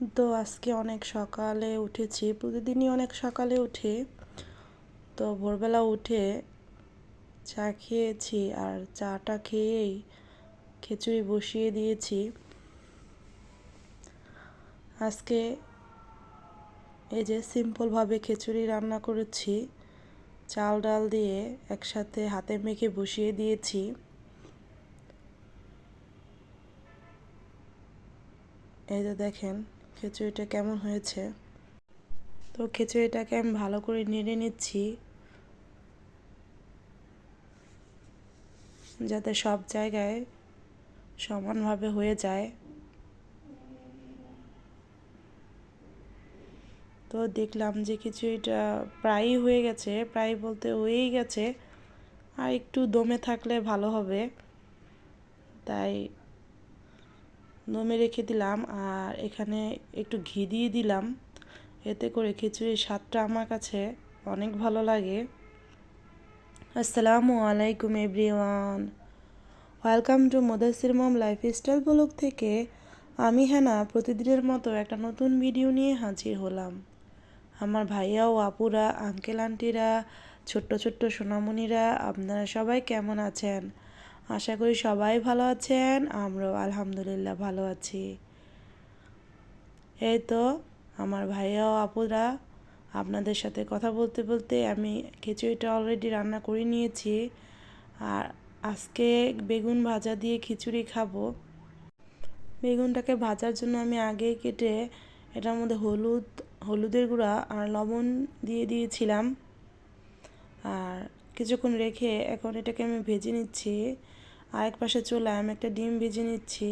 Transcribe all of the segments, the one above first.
তো আজকে অনেক সকালে উঠেছি, প্রতিদিনই অনেক সকালে উঠি তো ভোরবেলা উঠে চা খেয়েছি আর চাটা খেয়েই খিচুড়ি বসিয়ে দিয়েছি। আজকে এই যে সিম্পলভাবে খিচুড়ি রান্না করেছি, চাল ডাল দিয়ে একসাথে হাতে মেখে বসিয়ে দিয়েছি। এই যে দেখেন খিচুড়িটা কেমন হয়েছে? তো খিচুড়িটাকে আমি ভালো করে নেড়ে নিচ্ছি। যাতে সব জায়গায় সমানভাবে হয়ে যায়। তো দেখলাম যে খিচুড়িটা প্রায়ই হয়ে গেছে, প্রায় বলতে হয়েই গেছে। আর একটু দমে থাকলে ভালো হবে। তাই দমে রেখে দিলাম আর এখানে একটু ঘি দিয়ে দিলাম। এতে করে খিচুড়ির স্বাদটা আমার কাছে অনেক ভালো লাগে। আসসালামু আলাইকুম, everyone. Welcome to Mudassir mom lifestyle blog থেকে আমি হ্যানা প্রতিদিনের মতো একটা নতুন ভিডিও নিয়ে হাজির হলাম। আমার ভাইয়া ও আপুরা, আঙ্কেল, আন্টিরা, ছোট্ট ছোট্ট সোনামণিরা, আপনারা সবাই কেমন আছেন? আশা করি সবাই ভালো আছেন, আমরাও আলহামদুলিল্লাহ ভালো আছি। এই তো আমার ভাইয়া ও আপুরা, আপনাদের সাথে কথা বলতে বলতে আমি খিচুড়িটা অলরেডি রান্না করে নিয়েছি। আর আজকে বেগুন ভাজা দিয়ে খিচুড়ি খাব। বেগুনটাকে ভাজার জন্য আমি আগে কেটে এটার মধ্যে হলুদ, হলুদের গুঁড়া আর লবণ দিয়ে দিয়েছিলাম। আর কিছুক্ষণ রেখে এখন এটাকে আমি ভেজে নিচ্ছি। আরেক পাশে চলে আমি একটা ডিম ভেজে নিচ্ছি।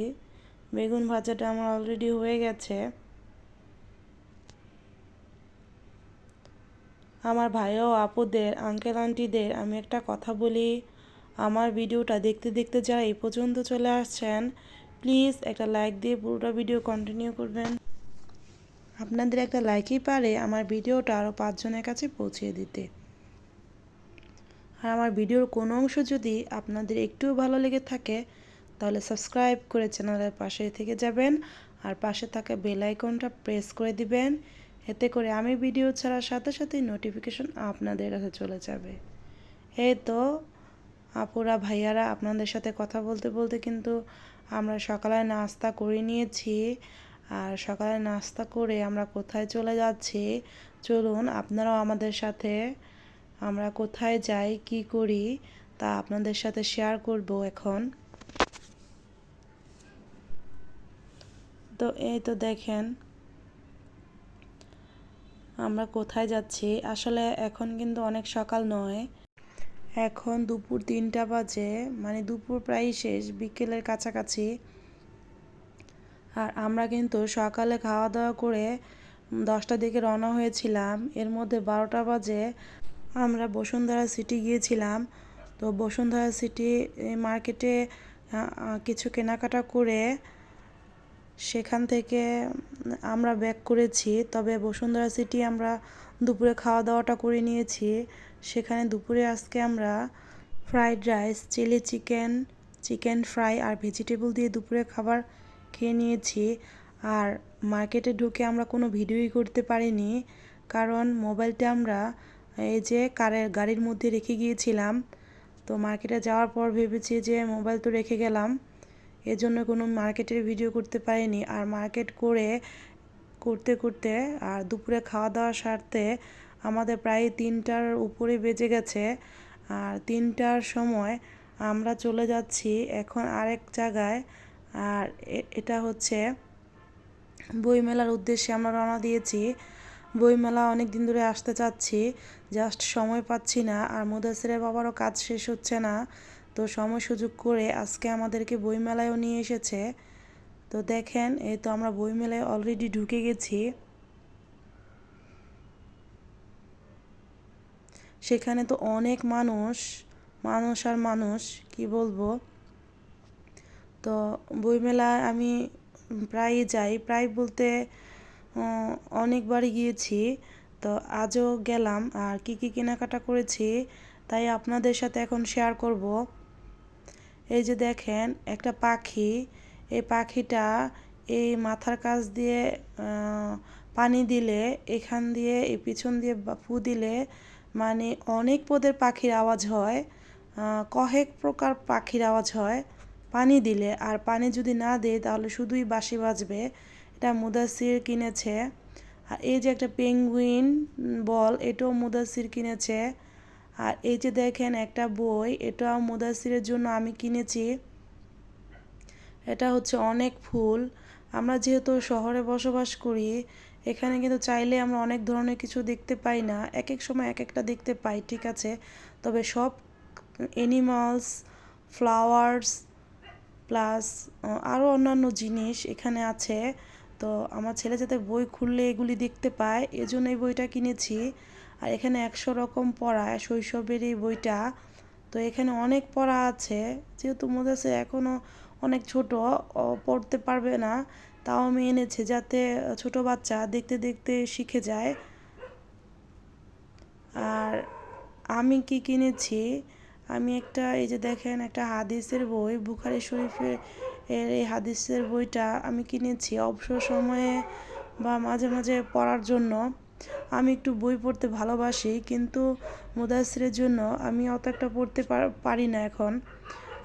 বেগুন ভাজাটা আমার অলরেডি হয়ে গেছে। আমার ভাই ও আপুদের আঙ্কেল আন্টিদের আমি একটা কথা বলি। আমার ভিডিওটা দেখতে দেখতে যারা এই পর্যন্ত চলে আসছেন প্লিজ একটা লাইক দিয়ে পুরোটা ভিডিও কন্টিনিউ করবেন। আপনাদের একটা লাইকই পারে আমার ভিডিওটা আরও পাঁচজনের কাছে পৌঁছে দিতে। আর আমার ভিডিওর কোনো অংশ যদি আপনাদের একটুও ভালো লেগে থাকে, তাহলে সাবস্ক্রাইব করে চ্যানেলের পাশে থেকে যাবেন আর পাশে থাকা বেল আইকনটা প্রেস করে দিবেন। এতে করে আমি ভিডিও ছাড়ার সাথে সাথেই নোটিফিকেশন আপনাদের কাছে চলে যাবে। এই তো, আপুরা, ভাইয়ারা, আপনাদের সাথে কথা বলতে বলতে কিন্তু আমরা সকালে নাস্তা করে নিয়েছি। আর সকালে নাস্তা করে আমরা কোথায় চলে যাচ্ছি? চলুন, আপনারাও আমাদের সাথে আমরা কোথায় যাই, কি করি, তা আপনাদের সাথে শেয়ার করব এখন। তো এই তো দেখেন, আমরা কোথায় যাচ্ছি। আসলে এখন কিন্তু অনেক সকাল নয়। এখন দুপুর তিনটা বাজে মানে দুপুর প্রায় শেষ, বিকেলের কাছাকাছি। আর আমরা কিন্তু সকালে খাওয়া দাওয়া করে দশটার দিকে রওনা হয়েছিলাম। এর মধ্যে বারোটা বাজে। আমরা বসুন্ধরা সিটি গিয়েছিলাম। তো বসুন্ধরা সিটি মার্কেটে কিছু কেনাকাটা করে সেখান থেকে আমরা ব্যাক করেছি। তবে বসুন্ধরা সিটি আমরা দুপুরে খাওয়া দাওয়াটা করে নিয়েছি। সেখানে দুপুরে আজকে আমরা fried rice chilli chicken chicken fry আর ভেজিটেবল দিয়ে দুপুরে খাবার খেয়ে নিয়েছি। আর মার্কেটে ঢুকে আমরা কোনো ভিডিওই করতে পারিনি। কারণ মোবাইলটা আমরা এই যে কারের গাড়ির মধ্যে রেখে গিয়েছিলাম। তো মার্কেটে যাওয়ার পর ভেবেছি যে মোবাইল তো রেখে গেলাম। এজন্য কোনো মার্কেটের ভিডিও করতে পারিনি। আর মার্কেট করে, করতে করতে, আর দুপুরে খাওয়া দাওয়ার স্বার্থে আমাদের প্রায় তিনটার উপরে বেজে গেছে। আর তিনটার সময় আমরা চলে যাচ্ছি এখন আরেক জায়গায়। আর এটা হচ্ছে বইমেলার উদ্দেশ্যে আমরা রওনা দিয়েছি। বইমেলা অনেক দিন ধরে আসতে চাচ্ছি জাস্ট সময় পাচ্ছি না আর মুদাসিরের বাবারও কাজ শেষ হচ্ছে না, তো সময় সুযোগ করে আজকে আমাদেরকে বইমেলায়ও নিয়ে এসেছে। তো দেখেন, এই তো আমরা বইমেলায় অলরেডি ঢুকে গেছি। সেখানে তো অনেক মানুষ মানুষ আর মানুষ, কি বলব? তো বইমেলায় আমি প্রায়ই যাই, প্রায় বলতে অনেকবারই গিয়েছি, তো আজও গেলাম। আর কি কি কেনাকাটা করেছি, তাই আপনাদের সাথে এখন শেয়ার করব। এই যে দেখেন, একটা পাখি, এই পাখিটা এই মাথার কাছ দিয়ে পানি দিলে, এখান দিয়ে, এই পিছন দিয়ে ফু দিলে মানে অনেক পদের পাখির আওয়াজ হয় কয়েক প্রকার পাখির আওয়াজ হয়, পানি দিলে। আর পানি যদি না দেয়, তাহলে শুধুই বাঁশি বাজবে। এটা মুদাসির কিনেছে। আর এই যে একটা পেঙ্গুইন বল, এটাও মুদাসির কিনেছে। আর এই যে দেখেন একটা বই, এটাও মুদাসিরের জন্য আমি কিনেছি। এটা হচ্ছে অনেক ফুল। আমরা যেহেতু শহরে বসবাস করি, এখানে কিন্তু চাইলে আমরা অনেক ধরনের কিছু দেখতে পাই না। এক এক সময় এক একটা দেখতে পাই, ঠিক আছে? তবে সব অ্যানিমালস ফ্লাওয়ার্স প্লাস আরও অন্যান্য জিনিস এখানে আছে। তো আমার ছেলে যাতে বই খুললে এগুলি দেখতে পায় এজন্য এই বইটা কিনেছি। আর এখানে একশো রকম পড়া, শৈশবের এই বইটা। তো এখানে অনেক পড়া আছে, যেহেতু মোদাসে এখনও অনেক ছোট পড়তে পারবে না। তাও আমি এনেছি যাতে ছোট বাচ্চা দেখতে দেখতে শিখে যায়। আর আমি কি কিনেছি? আমি একটা, এই যে দেখেন, একটা হাদিসের বই, বুখারি শরীফের এর এই হাদিসের বইটা আমি কিনেছি অবসর সময়ে বা মাঝে মাঝে পড়ার জন্য। আমি একটু বই পড়তে ভালোবাসি, কিন্তু মুদাসিরের জন্য আমি অত একটা পড়তে পার- না এখন।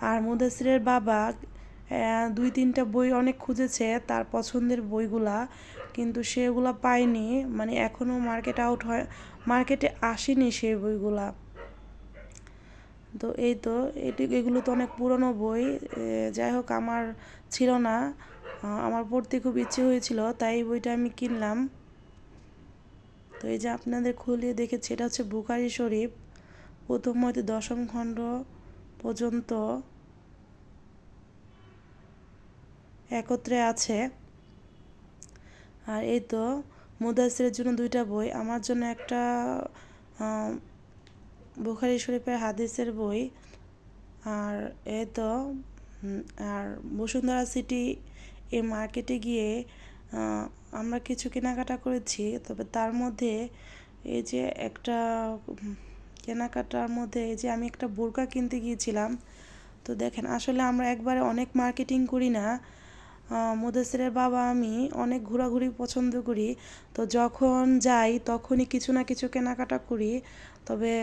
আর মুদাসিরের বাবা দুই তিনটা বই অনেক খুঁজেছে তার পছন্দের বইগুলা, কিন্তু সেগুলা পায়নি মানে এখনও মার্কেট আউট হয় মার্কেটে আসেনি সেই বইগুলা। তো এই তো, এটি, এগুলো তো অনেক পুরনো বই যাই হোক আমার ছিল না আমার পড়তে খুব ইচ্ছে হয়েছিল, তাই এই বইটা আমি কিনলাম। তো এই যে আপনাদের খুলিয়ে দেখেছি, এটা হচ্ছে বুখারি শরীফ, প্রথম হয়তো দশম খণ্ড পর্যন্ত একত্রে আছে। আর এই তো মুদাসিরের জন্য দুইটা বই, আমার জন্য একটা বুখারি শরীফের হাদিসের বই, আর এ তো আর বসুন্ধরা সিটি এই মার্কেটে গিয়ে আমরা কিছু কেনাকাটা করেছি। তবে তার মধ্যে এই যে একটা কেনাকাটার মধ্যে এই যে আমি একটা বোরকা কিনতে গিয়েছিলাম। তো দেখেন, আসলে আমরা একবারে অনেক মার্কেটিং করি না। মুদাসিরের বাবা আমি অনেক ঘোরাঘুরি পছন্দ করি। তো যখন যাই তখনই কিছু না কিছু কেনাকাটা করি। তবে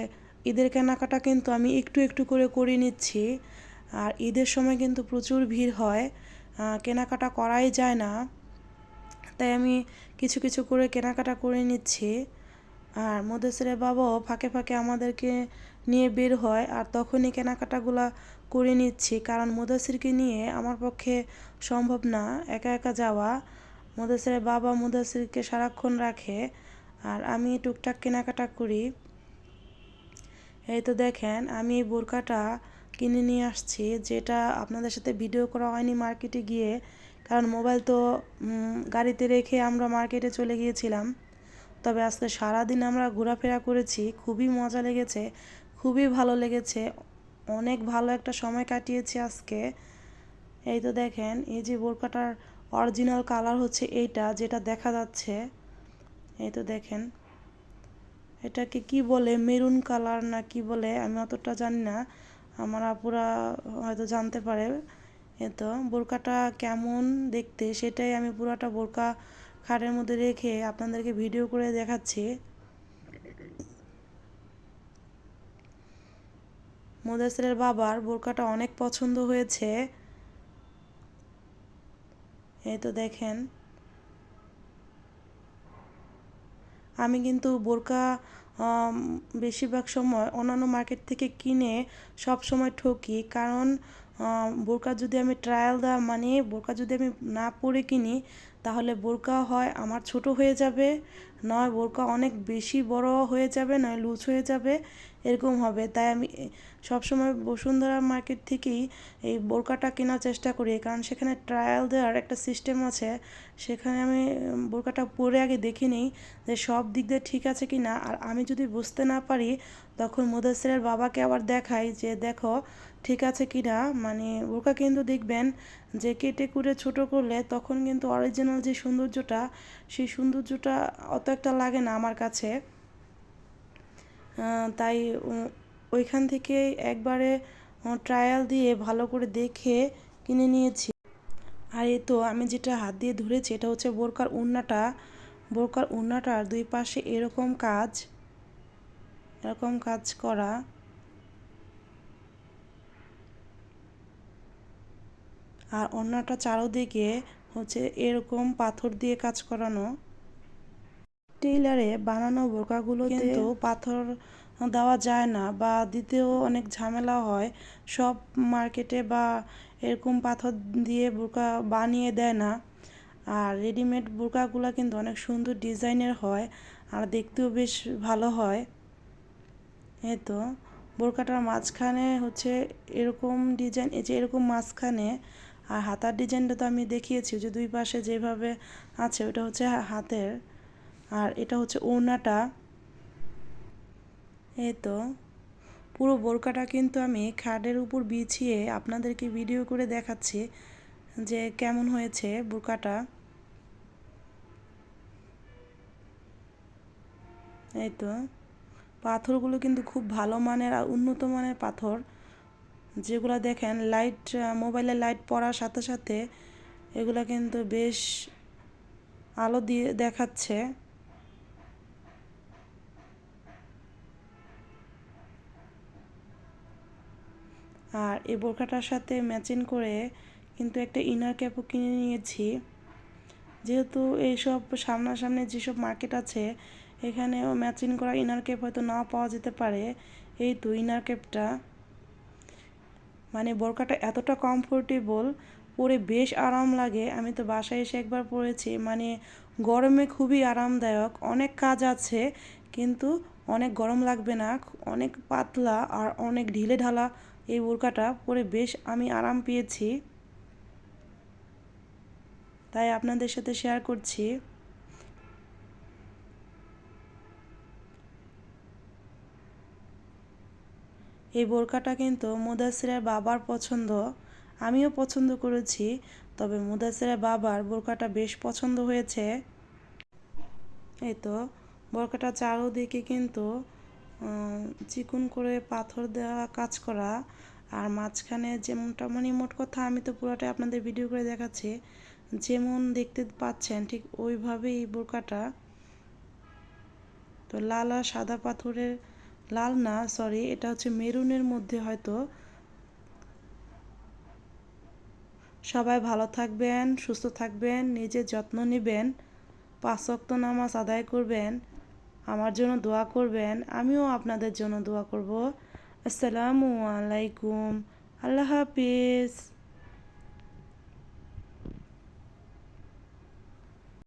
ঈদের কেনাকাটা কিন্তু আমি একটু একটু করে করে নিচ্ছি। আর ঈদের সময় কিন্তু প্রচুর ভিড় হয়। কেনাকাটা করাই যায় না। তাই আমি কিছু কিছু করে কেনাকাটা করে নিচ্ছি। আর মুদাসিরের বাবাও ফাঁকে ফাঁকে আমাদেরকে নিয়ে বের হয় আর তখনই কেনাকাটাগুলা করে নিচ্ছি। কারণ মুদাসিরকে নিয়ে আমার পক্ষে সম্ভব না একা একা যাওয়া। মুদাসিরের বাবা মুদাসিরকে সারাক্ষণ রাখে। আর আমি টুকটাক কেনাকাটা করি। এই তো দেখেন, আমি এই বোরকাটা কিনে নিয়ে আসছি, যেটা আপনাদের সাথে ভিডিও করা হয়নি মার্কেটে গিয়ে, কারণ মোবাইল তো গাড়িতে রেখে আমরা মার্কেটে চলে গিয়েছিলাম। তবে আজকে সারাদিন আমরা ঘোরাফেরা করেছি, খুবই মজা লেগেছে, খুবই ভালো লেগেছে, অনেক ভালো একটা সময় কাটিয়েছি আজকে। এই তো দেখেন, এই যে বোরকাটার অরিজিনাল কালার হচ্ছে এইটা, যেটা দেখা যাচ্ছে। এই তো দেখেন। এটাকে কি বলে, মেরুন কালার না কি বলে, আমি অতটা জানি না। আমার আপুরা হয়তো জানতে পারে। তো, বোরকাটা কেমন দেখতে সেটাই আমি পুরাটা বোরকা খাটের মধ্যে রেখে আপনাদেরকে ভিডিও করে দেখাচ্ছি। মুদাসিরের বাবার বোরকাটা অনেক পছন্দ হয়েছে। এই তো দেখেন। আমি কিন্তু বোরকা বেশিরভাগ সময় অন্যান্য মার্কেট থেকে কিনে সব সময় ঠকি। কারণ বোরকা যদি আমি ট্রায়াল দেওয়া মানে বোরকা যদি আমি না পরে কিনি, তাহলে বোরকা হয় আমার ছোট হয়ে যাবে, নয় বোরকা অনেক বেশি বড় হয়ে যাবে, নয় লুজ হয়ে যাবে, এরকম হবে। তাই আমি সবসময় বসুন্ধরা মার্কেট থেকেই এই বোরকাটা কেনার চেষ্টা করি, কারণ সেখানে ট্রায়াল দেওয়ার একটা সিস্টেম আছে। সেখানে আমি বোরকাটা পরে আগে দেখে নিই যে সব দিক দিয়ে ঠিক আছে কি না আর আমি যদি বুঝতে না পারি, তখন মুদাসিরের বাবাকে আবার দেখাই যে, দেখো ঠিক আছে কি না মানে বোরকা কিন্তু দেখবেন যে কেটে কুটে ছোট করলে তখন কিন্তু অরিজিনাল যে সৌন্দর্যটা, সেই সৌন্দর্যটা অত একটা লাগে না আমার কাছে। তাই ওইখান থেকে একবারে ট্রায়াল দিয়ে ভালো করে দেখে কিনে নিয়েছি। আর এ তো আমি যেটা হাত দিয়ে ধরেছি, এটা হচ্ছে বোরকার উন্নাটা। বোরকার উন্নাটার দুই পাশে এরকম কাজ এরকম কাজ করা। আর অন্যটা চারোদিকে হচ্ছে এরকম পাথর দিয়ে কাজ করানো। টেইলারে বানানো বোরকাগুলো কিন্তু পাথর দেওয়া যায় না বা দিতেও অনেক ঝামেলা হয়। সব মার্কেটে বা এরকম পাথর দিয়ে বোরকা বানিয়ে দেয় না। আর রেডিমেড বোরকাগুলো কিন্তু অনেক সুন্দর ডিজাইনের হয় আর দেখতেও বেশ ভালো হয়। এই তো, বোরকাটার মাঝখানে হচ্ছে এরকম ডিজাইন, এই যে এরকম মাঝখানে আর হাতার ডিজাইনটা তো আমি দেখিয়েছি যে দুই পাশে যেভাবে আছে ওটা হচ্ছে হাতের। আর এটা হচ্ছে ওড়নাটা। এই তো। পুরো বোরকাটা কিন্তু আমি খাটের উপর বিছিয়ে আপনাদেরকে ভিডিও করে দেখাচ্ছি যে কেমন হয়েছে বোরকাটা। এই তো। পাথরগুলো কিন্তু খুব ভালো মানের আর উন্নত মানের পাথর। যেগুলো দেখেন লাইট মোবাইলে লাইট পড়ার সাথে সাথে এগুলো কিন্তু বেশ আলো দিয়ে দেখাচ্ছে। আর এই বোরখাটার সাথে ম্যাচিং করে কিন্তু একটা ইনার ক্যাপও কিনে নিয়েছি। যেহেতু এইসব সামনাসামনি যেসব মার্কেট আছে, এখানেও ম্যাচিং করা ইনার ক্যাপ হয়তো নাও পাওয়া যেতে পারে। এই তো ইনার ক্যাপটা মানে বোরকাটা এতটা কমফোর্টেবল পরে বেশ আরাম লাগে। আমি তো বাসায় এসে একবার পরেছি মানে গরমে খুবই আরামদায়ক। অনেক কাজ আছে, কিন্তু অনেক গরম লাগবে না। অনেক পাতলা আর অনেক ঢিলে ঢালা এই বোরকাটা পরে বেশ আমি আরাম পেয়েছি। তাই আপনাদের সাথে শেয়ার করছি। এই বোরকাটা কিন্তু মুদাসিরের বাবার পছন্দ। আমিও পছন্দ করেছি, তবে মুদাসিরের বাবার বোরকাটা বেশ পছন্দ হয়েছে। এই তো বোরকাটা চারোদিকে কিন্তু চিকুন করে পাথর দেওয়া কাজ করা। আর মাঝখানে যেমনটা মানে মোট কথা আমি তো পুরোটাই আপনাদের ভিডিও করে দেখাচ্ছি, যেমন দেখতে পাচ্ছেন ঠিক ওইভাবেই বোরকাটা তো লাল আর সাদা পাথরের লাল না সরি এটা হচ্ছে মেরুনের মধ্যে হয়তো। সবাই ভালো থাকবেন, সুস্থ থাকবেন, নিজের যত্ন নেবেন, পাঁচ ওয়াক্ত নামাজ আদায় করবেন, আমার জন্য দোয়া করবেন, আমিও আপনাদের জন্য দোয়া করব। আসসালামু আলাইকুম, আল্লাহ হাফিজ।